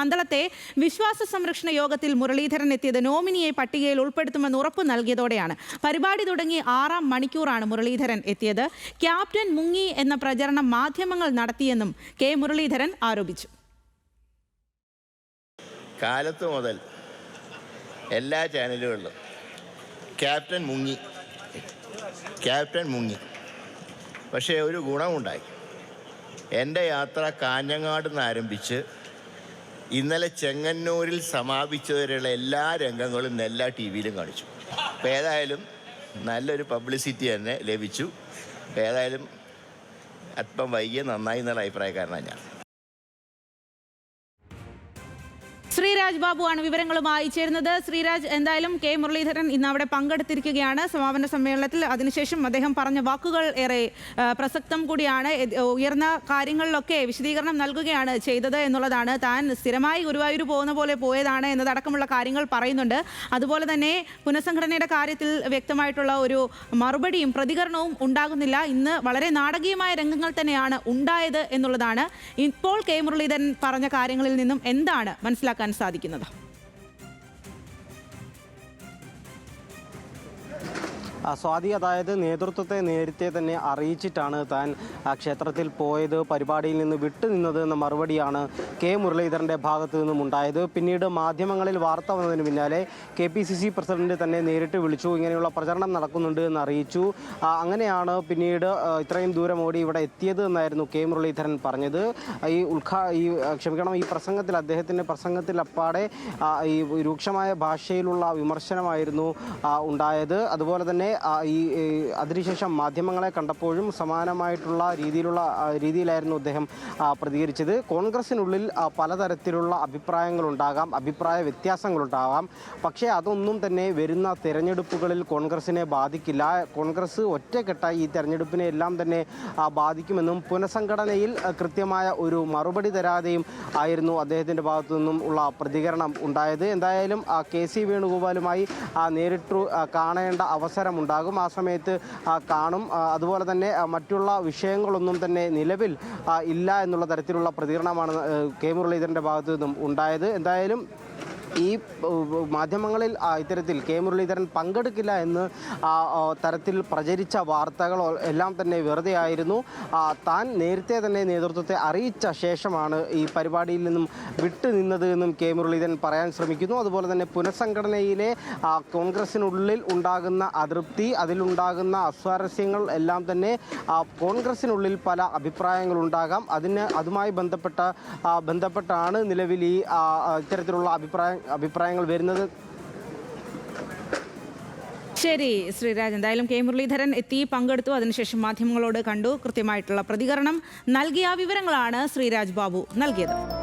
പന്തളത്തെ വിശ്വാസ സംരക്ഷണ യോഗത്തിൽ മുരളീധരൻ എത്തിയത് നോമിനിയെ പട്ടികയിൽ ഉൾപ്പെടുത്തുമെന്ന് ഉറപ്പ് നൽകിയതോടെയാണ്. പരിപാടി തുടങ്ങി ആറാം മണിക്കൂറാണ് മുരളീധരൻ എത്തിയത്. ക്യാപ്റ്റൻ മുങ്ങി എന്ന പ്രചരണം മാധ്യമങ്ങൾ നടത്തിയെന്നും കെ മുരളീധരൻ ആരോപിച്ചു. കാലത്ത് മുതൽ എല്ലാ ചാനലുകളിലും ക്യാപ്റ്റൻ മുങ്ങി. ക്യാപ്റ്റൻ മുങ്ങി. പക്ഷേ ഒരു ഗുണമുണ്ടായി. എന്റെ യാത്ര കാഞ്ഞങ്ങാട് നിന്ന് ആരംഭിച്ച് ഇന്നലെ ചെങ്ങന്നൂരിൽ സമാപിച്ചവരെയുള്ള എല്ലാ രംഗങ്ങളും എല്ലാ ടി വിയിലും കാണിച്ചു. അപ്പോൾ ഏതായാലും നല്ലൊരു പബ്ലിസിറ്റി തന്നെ ലഭിച്ചു. ഏതായാലും അല്പം വൈകിയ നന്നായി എന്നുള്ള അഭിപ്രായക്കാരനാണ് ഞാൻ. ശ്രീരാജ് ബാബു ആണ് വിവരങ്ങളുമായി ചേരുന്നത്. ശ്രീരാജ് എന്തായാലും കെ മുരളീധരൻ ഇന്ന് അവിടെ പങ്കെടുത്തിരിക്കുകയാണ് സമാപന സമ്മേളനത്തിൽ. അതിനുശേഷം അദ്ദേഹം പറഞ്ഞ വാക്കുകൾ ഏറെ പ്രസക്തം കൂടിയാണ്. ഉയർന്ന കാര്യങ്ങളിലൊക്കെ വിശദീകരണം നൽകുകയാണ് ചെയ്തത് എന്നുള്ളതാണ്. താൻ സ്ഥിരമായി ഗുരുവായൂർ പോകുന്ന പോലെ പോയതാണ് എന്നതടക്കമുള്ള കാര്യങ്ങൾ പറയുന്നുണ്ട്. അതുപോലെ തന്നെ പുനഃസംഘടനയുടെ കാര്യത്തിൽ വ്യക്തമായിട്ടുള്ള ഒരു മറുപടിയും പ്രതികരണവും ഉണ്ടാകുന്നില്ല. ഇന്ന് വളരെ നാടകീയമായ രംഗങ്ങൾ തന്നെയാണ് ഉണ്ടായത് എന്നുള്ളതാണ്. ഇപ്പോൾ കെ മുരളീധരൻ പറഞ്ഞ കാര്യങ്ങളിൽ നിന്നും എന്താണ് മനസ്സിലാക്കാൻ സാധിക്കുന്നത്. സ്വാതി അതായത് നേതൃത്വത്തെ നേരത്തെ തന്നെ അറിയിച്ചിട്ടാണ് താൻ ക്ഷേത്രത്തിൽ പോയത് പരിപാടിയിൽ നിന്ന് വിട്ടുനിന്നത് എന്ന മറുപടിയാണ് കെ മുരളീധരന്റെ ഭാഗത്തു നിന്നും ഉണ്ടായത്. പിന്നീട് മാധ്യമങ്ങളിൽ വാർത്ത വന്നതിന് പിന്നാലെ K P C C president തന്നെ നേരിട്ട് വിളിച്ചു ഇങ്ങനെയുള്ള പ്രചരണം നടക്കുന്നുണ്ട് എന്ന് അറിയിച്ചു. അങ്ങനെയാണ് പിന്നീട് ഇത്രയും ദൂരം ഓടി ഇവിടെ എത്തിയത് എന്നായിരുന്നു കെ മുരളീധരൻ പറഞ്ഞത്. ഈ ഉദ്ഘാ ഈ ക്ഷമിക്കണം ഈ പ്രസംഗത്തിൽ അദ്ദേഹത്തിന്റെ പ്രസംഗത്തിൽ അപ്പാടെ ഈ രൂക്ഷമായ ഭാഷയിലുള്ള വിമർശനമായിരുന്നു ഉണ്ടായത്. അതുപോലെ തന്നെ ഈ അതിനുശേഷം മാധ്യമങ്ങളെ കണ്ടപ്പോഴും സമാനമായിട്ടുള്ള രീതിയിലുള്ള രീതിയിലായിരുന്നു അദ്ദേഹം പ്രതികരിച്ചത്. കോൺഗ്രസിനുള്ളിൽ പലതരത്തിലുള്ള അഭിപ്രായങ്ങളുണ്ടാകാം അഭിപ്രായ വ്യത്യാസങ്ങളുണ്ടാകാം. പക്ഷേ അതൊന്നും തന്നെ വരുന്ന തിരഞ്ഞെടുപ്പുകളിൽ കോൺഗ്രസിനെ ബാധിക്കില്ല. കോൺഗ്രസ് ഒറ്റക്കെട്ടായി ഈ തെരഞ്ഞെടുപ്പിനെ എല്ലാം തന്നെ ബാധിക്കുമെന്നും പുനഃസംഘടനയിൽ കൃത്യമായ ഒരു മറുപടി തരാതെയും ആയിരുന്നു അദ്ദേഹത്തിന്റെ ഭാഗത്തു നിന്നും ഉള്ള പ്രതികരണം ഉണ്ടായത്. എന്തായാലും കെ സി വേണുഗോപാലുമായി നേരിട്ടു കാണേണ്ട കാണേണ്ട അവസരമുണ്ടാകും ആ സമയത്ത് കാണും. അതുപോലെ തന്നെ മറ്റുള്ള വിഷയങ്ങളൊന്നും തന്നെ നിലവിൽ ഇല്ല എന്നുള്ള തരത്തിലുള്ള പ്രതികരണമാണ് കെ മുരളീധരന്റെ ഭാഗത്തു നിന്നും ഉണ്ടായത്. എന്തായാലും ഈ മാധ്യമങ്ങളിൽ ഇത്തരത്തിൽ കെ മുരളീധരൻ പങ്കെടുക്കില്ല എന്ന് തരത്തിൽ പ്രചരിച്ച വാർത്തകൾ എല്ലാം തന്നെ വെറുതെ ആയിരുന്നു. താൻ നേരത്തെ തന്നെ നേതൃത്വത്തെ അറിയിച്ച ശേഷമാണ് ഈ പരിപാടിയിൽ നിന്നും വിട്ടുനിന്നത് എന്നും കെ മുരളീധരൻ പറയാൻ ശ്രമിക്കുന്നു. അതുപോലെ തന്നെ പുനഃസംഘടനയിലെ കോൺഗ്രസിനുള്ളിൽ ഉണ്ടാകുന്ന അതൃപ്തി അതിലുണ്ടാകുന്ന അസ്വാരസ്യങ്ങൾ എല്ലാം തന്നെ കോൺഗ്രസിനുള്ളിൽ പല അഭിപ്രായങ്ങളുണ്ടാകാം. അതിന് അതുമായി ബന്ധപ്പെട്ട ബന്ധപ്പെട്ടാണ് നിലവിൽ ഈ ഇത്തരത്തിലുള്ള അഭിപ്രായ അഭിപ്രായങ്ങൾ വരുന്നത്? ശരി ശ്രീരാജ് എന്തായാലും കെ. മുരളീധരൻ എത്തി പങ്കെടുത്തു. അതിനുശേഷം മാധ്യമങ്ങളോട് കണ്ടു. കൃത്യമായിട്ടുള്ള പ്രതികരണം നൽകിയ വിവരങ്ങളാണ് ശ്രീരാജ് ബാബു നൽകിയത്.